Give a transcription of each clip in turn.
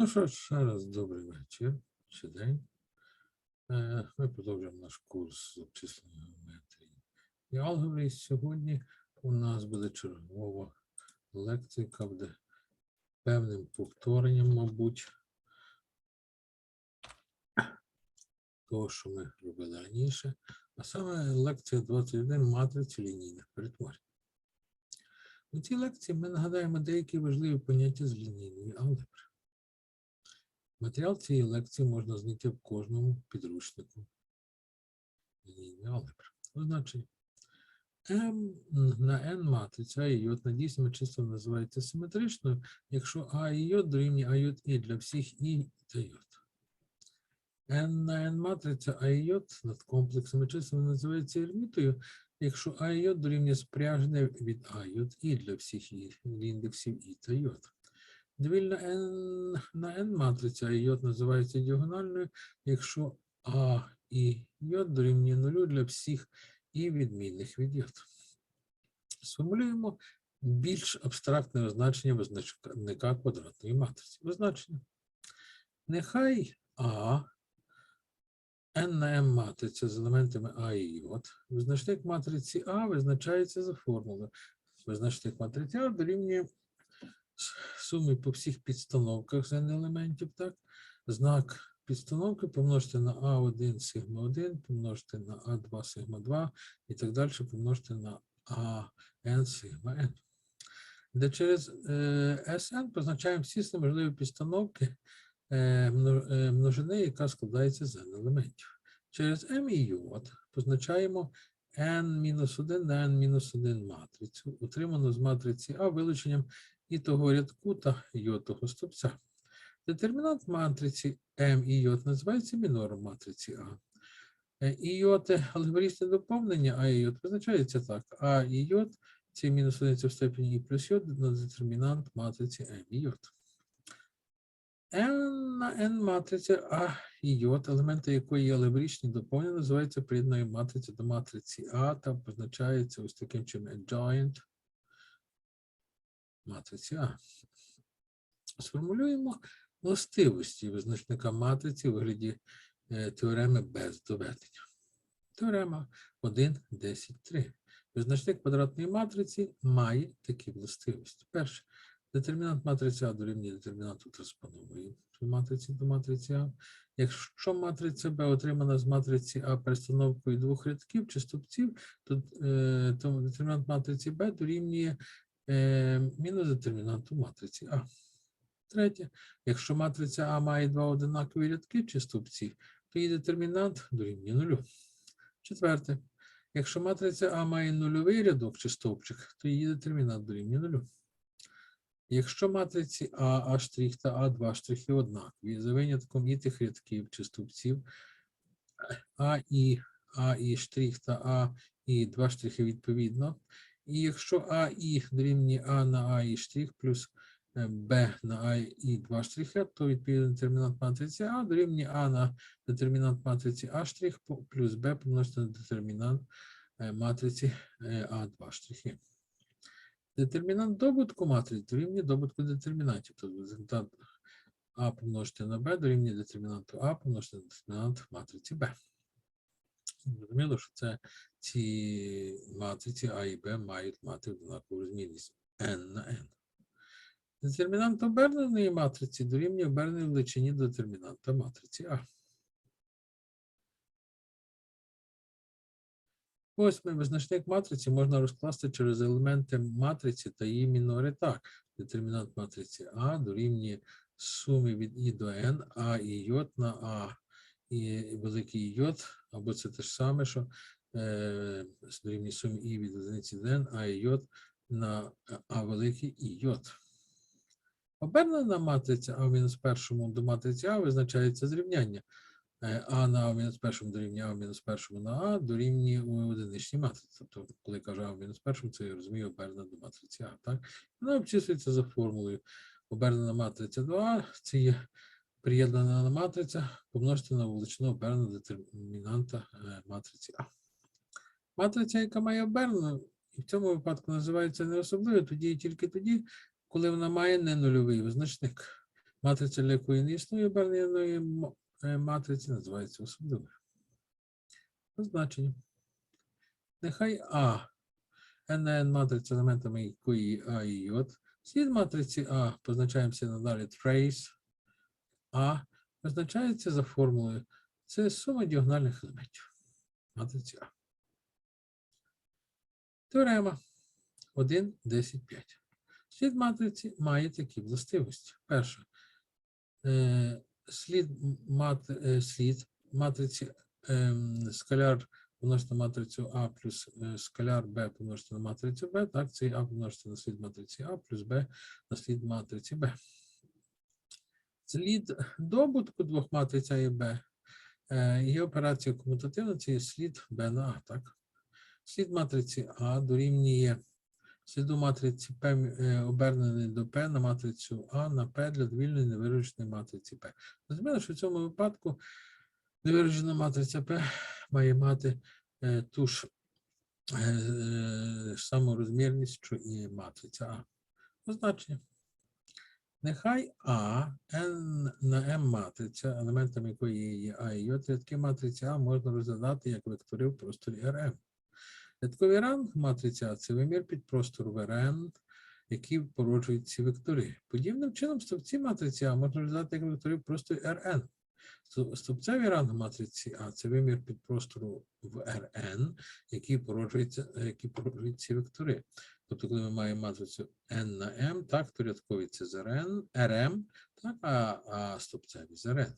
Ну що ж, ще раз добрий вечір чи день. Е, Ми продовжуємо наш курс з обчислення геометрії і алгебри. І сьогодні у нас буде чергова лекція, яка буде певним повторенням, мабуть, того, що ми робили раніше. А саме лекція 21 матриці лінійних перетворень. У цій лекції ми нагадаємо деякі важливі поняття з лінійної алгебри. Матеріал цієї лекції можна знайти в кожному підручнику. Означення. M на n матриця і йод на дійсними числами називається симетричною, якщо А і йод дорівнює А йод і для всіх І та йод. N на n матриця А і йод над комплексами числами називається ермітою, якщо А і йод дорівнює спряжене від А йод і для всіх І індексів І та йод. Довільна n на n матриця і йод називається діагональною, якщо А і йод дорівнює нулю для всіх і відмінних від йод. Сформулюємо більш абстрактне означення визначника квадратної матриці. Визначення. Нехай А n на m матриця з елементами А і йод. Визначник матриці А визначається за формулою. Визначник матриці А дорівнює суми по всіх підстановках з елементів, так? Знак підстановки помножити на А1 сигма 1, помножити на А2 сигма 2 і так далі помножити на АН сигма n. Де через е, Sn позначаємо всі можливі підстановки е, е, множини, яка складається з n елементів. Через m і йод позначаємо n-1 на n-1 матрицю, отриману з матриці А вилученням і того рядку та йотого стовпця. Детермінант матриці М і йот називається мінором матриці А. Е, І йоти алгебраїчне доповнення А і йот визначається так. А і йот це мінус одиниця в степені І плюс йод на детермінант матриці М і йот. N на N матриця А і йод, елементи якої є алгебраїчні доповнення, називається приєдною матриця до матриці А та позначається ось таким чином adjoint матриці А. Сформулюємо властивості визначника матриці у вигляді е, теореми без доведення. Теорема 1, 10, 3. Визначник квадратної матриці має такі властивості. Перше, детермінант матриці А дорівнює детермінанту транспонової матриці до матриці А. Якщо матриця Б отримана з матриці А перестановкою двох рядків чи стовпців, то, е, то детермінант матриці Б дорівнює мінус детермінанту матриці А. Третє, якщо матриця А має два одинакові рядки чи стовпці, то її детермінант дорівнює нулю. Четверте, якщо матриця А має нульовий рядок чи стовпчик, то її детермінант дорівнює нулю. Якщо матриці А, А' та А2 штрихи однакові, за винятком і тих рядків чи стовпців, А і А і штрих та А і два штрихи відповідно. І якщо А і дорівнює А на А штрих плюс е, Б на А і два штрихи, то відповідно детермінант матриці А дорівнює А на детермінант матриці А штрих плюс Б помножити на детермінант е, матриці е, А2 штрихи. Детермінант добутку матриць дорівнює добутку детермінантів. Тобто результат А помножити на Б дорівнює детермінанту А помножити на детермінант матриці Б. Зрозуміло, що це ці матриці А і Б мають мати однакову розмірність n на n. Детермінант оберненої матриці дорівнює оберненій величині детермінанта матриці А. Восьмий визначник матриці можна розкласти через елементи матриці та її мінори так. Детермінант матриці А дорівнює сумі від І до N, А і йод на А і великий йод, або це те ж саме, що дорівнює сумі І від одиниці до N, А і йод на А великий і йод. Обернена матриця А в мінус першому до матриці А визначається зрівняння. Е, А на А в мінус першому дорівнює А в мінус першому на А дорівнює у одиничній матриці. Тобто, коли я кажу А в мінус першому, це я розумію обернена до матриці А. Так? Вона обчислюється за формулою. Обернена матриця 2 це є приєднана матриця помножити на величину оберненого детермінанта е, матриці А. Матриця, яка має обернену, і в цьому випадку називається неособливою, тоді і тільки тоді, коли вона має не нульовий визначник. Матриця, для якої не існує оберненої е, матриці, називається особливою. Позначення. Нехай А n матриця, елементами якої А і J. Слід матриці А позначаємося надалі trace А позначається за формулою. Це сума діагональних елементів матриці А. Теорема 1, 10, 5. Слід матриці має такі властивості. Перше. Е, слід, м- мат, е, слід матриці ем, скаляр помножити на матрицю А плюс е, скаляр Б помножити на матрицю Б, так, цей А помножити на слід матриці А плюс Б на слід матриці Б. Слід добутку двох матриць А і Б є операція комутативна, це є слід Б на А, так? Слід матриці А дорівнює сліду матриці П е, обернений до П на матрицю А на П для довільної невираженої матриці П. Зрозуміло, що в цьому випадку невиражена матриця П має мати е, ту ж е, саму розмірність, що і матриця А. Позначення. Нехай А, N на M матриця, елементами якої є А і J, рядки матриці А можна розглядати як вектори в просторі Rm. Рядковий ранг матриці А це вимір підпростору в Rn, які породжують ці вектори. Подібним чином стовпці матриці А можна розглядати як вектори в просторі Rn. Сто- Стовпцевий ранг матриці А це вимір підпростору в Rn, який породжується, е, які породжують ці вектори. Тобто, коли ми маємо матрицю n на m, так, то рядкові це з Rn, Rm, так, а, а стовпцеві з Rn.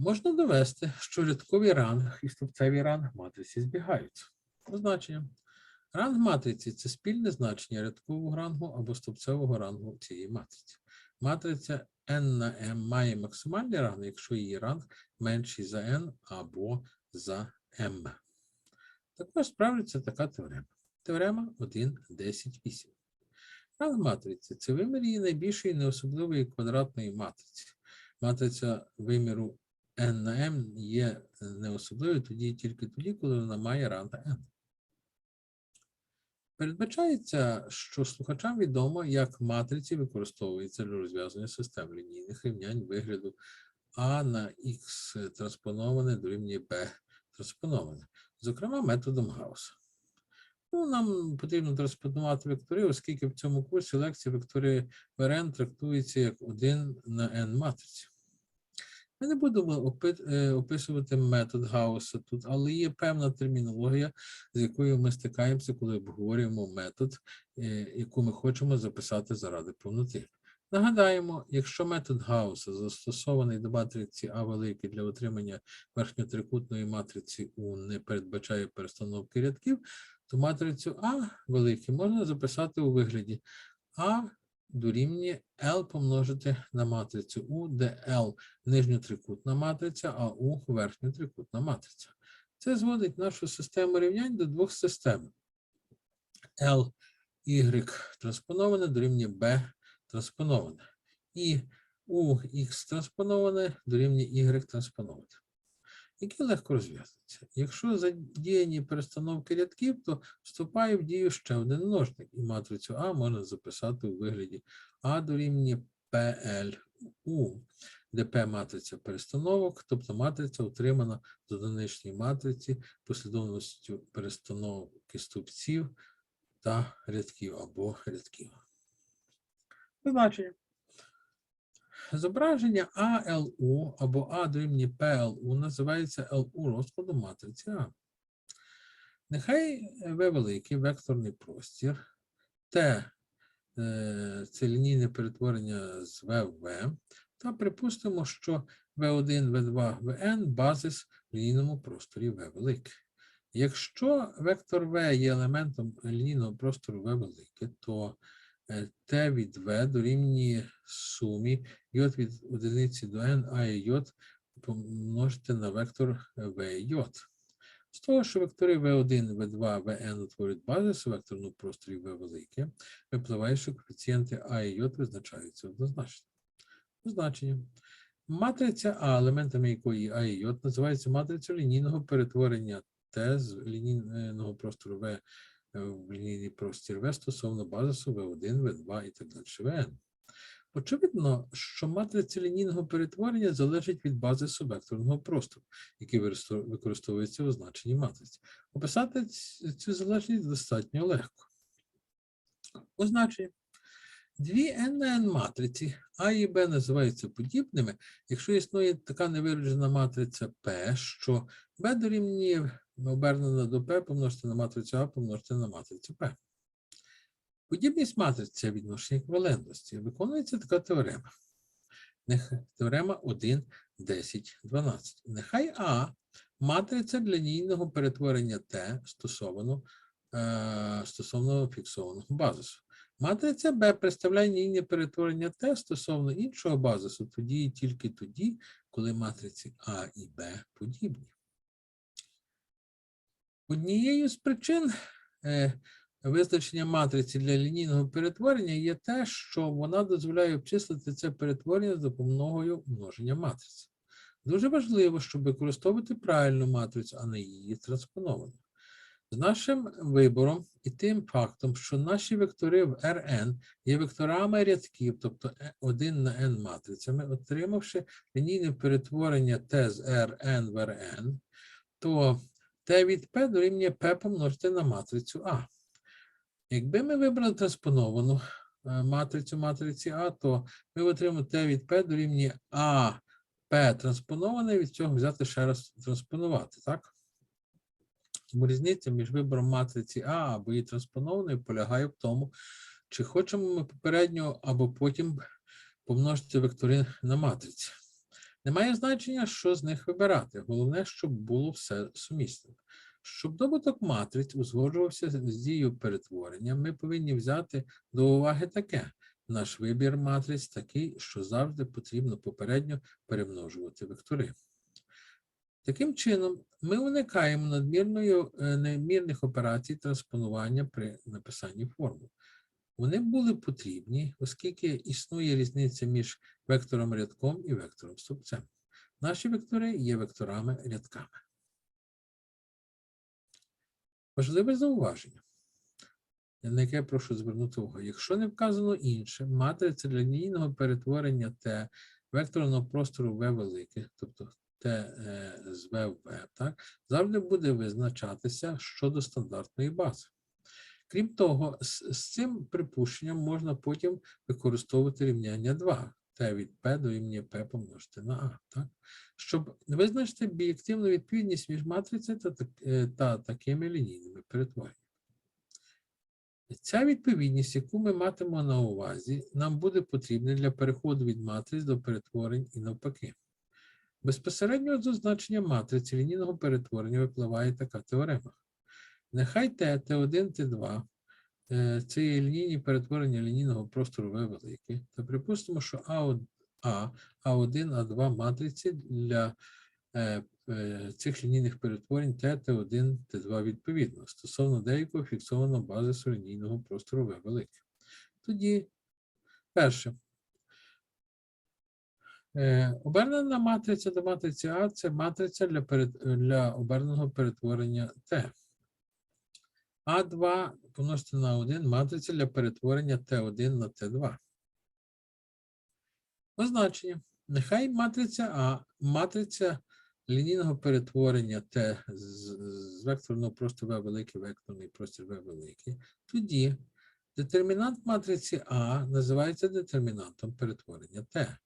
Можна довести, що рядковий ранг і стовпцевий ранг матриці збігаються. Позначення. Ранг матриці це спільне значення рядкового рангу або стовпцевого рангу цієї матриці. Матриця n на m має максимальний ранг, якщо її ранг менший за n або за m. Також справиться така теорема. Теорема 1, 10, 8. Ранг матриці це вимір її найбільшої неособливої квадратної матриці. Матриця виміру n на m є неособливою тоді тільки тоді, коли вона має ранг n. Передбачається, що слухачам відомо, як матриці використовуються для розв'язання систем лінійних рівнянь вигляду А на Х транспоноване дорівнює Б транспоноване, зокрема методом Гаусса. Ну, нам потрібно транспонувати вектори, оскільки в цьому курсі лекції вектори ВРН трактуються як 1 на n матриці. Ми не будемо е, описувати метод Гаусса тут, але є певна термінологія, з якою ми стикаємося, коли обговорюємо метод, е, яку ми хочемо записати заради повноти. Нагадаємо, якщо метод Гаусса застосований до матриці А великий для отримання верхньотрикутної матриці У не передбачає перестановки рядків, то матрицю А великий можна записати у вигляді А дорівнює L помножити на матрицю У, де L нижньотрикутна матриця, а У верхньотрикутна матриця. Це зводить нашу систему рівнянь до двох систем. L, Y транспоноване дорівнює B транспоноване. І у X транспоноване дорівнює Y транспоноване. Які легко розв'язуються. Якщо задіяні перестановки рядків, то вступає в дію ще один множник, і матрицю А можна записати у вигляді А дорівнює PLU, де P матриця перестановок, тобто матриця утримана з одиничній матриці послідовністю перестановки стовпців та рядків або рядків. Значення. Зображення ALU або А дорівнює PLU називається LU розкладом матриці А. Нехай V великий векторний простір, T е, це лінійне перетворення з V в V, та припустимо, що V1, V2, Vn базис в лінійному просторі V велике. Якщо вектор V є елементом лінійного простору V велике, то е, T від V дорівнює сумі J від одиниці до n, а і J помножити на вектор VJ. З того, що вектори V1, V2, Vn утворюють базис у векторному просторі V велике, випливає, що коефіцієнти А і J визначаються однозначно. Значення. Матриця А, елементами якої А і J, називається матрицею лінійного перетворення Т з лінійного простору В е, в лінійний простір В стосовно базису V1, V2 і так далі Vn. Очевидно, що матриця лінійного перетворення залежить від бази субвекторного простору, який використовується у значенні матриці. Описати цю залежність достатньо легко. Означення. Дві n на n матриці А і Б називаються подібними, якщо існує така невиражена матриця P, що B дорівнює обернена до P помножити на матрицю А помножити на матрицю P. Подібність матриць це відношення еквівалентності. Виконується така теорема. Теорема 1, 10, 12. Нехай А матриця для лінійного перетворення Т стосовно, е, стосовно фіксованого базису. Матриця Б представляє лінійне перетворення Т стосовно іншого базису тоді і тільки тоді, коли матриці А і Б подібні. Однією з причин е, визначення матриці для лінійного перетворення є те, що вона дозволяє обчислити це перетворення за допомогою множення матриць. Дуже важливо, щоб використовувати правильну матрицю, а не її транспоновану. З нашим вибором і тим фактом, що наші вектори в Rn є векторами рядків, тобто 1 на n матрицями, отримавши лінійне перетворення T з Rn в Rn, то T від P дорівнює P помножити на матрицю А. Якби ми вибрали транспоновану е, матрицю матриці А, то ми отримаємо T від P дорівнює А P транспоноване, від цього взяти ще раз транспонувати, так? Тому різниця між вибором матриці А або її транспонованою полягає в тому, чи хочемо ми попередньо або потім помножити вектори на матриці. Немає значення, що з них вибирати. Головне, щоб було все сумісно. Щоб добуток матриць узгоджувався з дією перетворення, ми повинні взяти до уваги таке. Наш вибір матриць такий, що завжди потрібно попередньо перемножувати вектори. Таким чином, ми уникаємо надмірної, е, надмірних операцій транспонування при написанні формул. Вони були потрібні, оскільки існує різниця між вектором рядком і вектором стовпцем. Наші вектори є векторами рядками. Важливе зауваження, на яке я прошу звернути увагу. Якщо не вказано інше, матриця для лінійного перетворення Т векторного простору В велике, тобто Т е, з В в В, завжди буде визначатися щодо стандартної бази. Крім того, з, з цим припущенням можна потім використовувати рівняння 2. Т від П дорівнює П помножити на А. Так? Щоб визначити бієктивну відповідність між матрицею та, е, та такими лінійними перетвореннями. Ця відповідність, яку ми матимемо на увазі, нам буде потрібна для переходу від матриць до перетворень і навпаки. Безпосередньо до значення матриці лінійного перетворення випливає така теорема. Нехай Т, Т1, Т2 е, це є лінійні перетворення лінійного простору В велике, та припустимо, що А1, А, А1, А2 матриці для е, е, цих лінійних перетворень Т, Т1, Т2 відповідно стосовно деякого фіксованого базису лінійного простору В велике. Тоді, перше, Е, Обернена матриця до матриці А це матриця для, перет... для оберненого перетворення Т. А2 помножити на 1 матриця для перетворення Т1 на Т2. Означення. Нехай матриця А, матриця лінійного перетворення Т з, з векторного простору В великий, векторний простір В великий. Тоді детермінант матриці А називається детермінантом перетворення Т.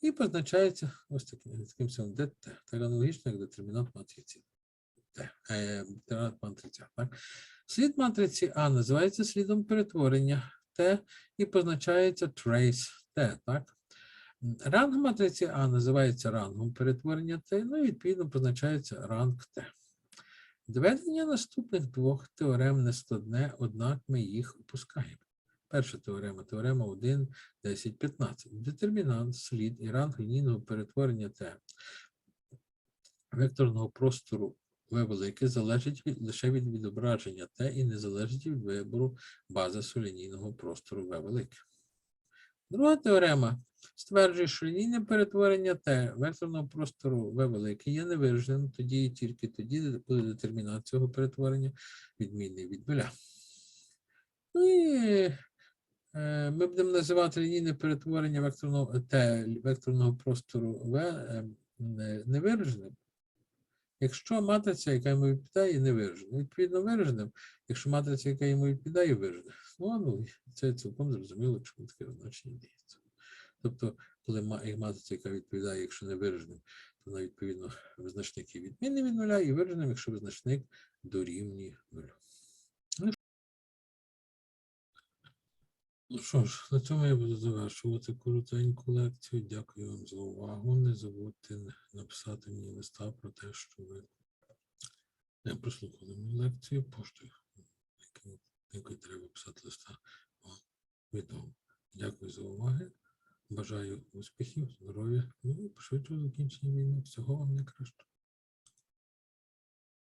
І позначається ось таким, таким самим ДТ, так аналогічно, як детермінант матриці матриці А. Так? Слід матриці А називається слідом перетворення Т і позначається trace Т. Так? Ранг матриці А називається рангом перетворення Т, ну і відповідно позначається ранг Т. Доведення наступних двох теорем не складне, однак ми їх опускаємо. Перша теорема, теорема 1, 10, 15. Детермінант, слід і ранг лінійного перетворення Т векторного простору В велике залежить лише від відображення Т і не залежить від вибору базису лінійного простору В велике. Друга теорема стверджує, що лінійне перетворення Т векторного простору В велике є невираженим тоді і тільки тоді буде детермінант цього перетворення відмінний від нуля. Ну і Е, Ми будемо називати лінійне перетворення векторного Т векторного простору В е, невираженим, якщо матриця, яка йому відповідає, не виражена. Відповідно, вираженим, якщо матриця, яка йому відповідає, виражена. Ну, ну, це цілком зрозуміло, чому таке визначення діється. Тобто, коли матриця, яка відповідає, якщо не вираженим, то вона відповідно визначник є відмінний від нуля і вираженим, якщо визначник дорівнює нулю. Ну, Ну що ж, на цьому я буду завершувати коротеньку лекцію. Дякую вам за увагу. Не забудьте написати мені листа про те, що ви не прослухали мою лекцію поштою, якою- треба писати листа вам відомо. Дякую за увагу. Бажаю успіхів, здоров'я, ну і швидшого закінчення війни. Всього вам найкращого.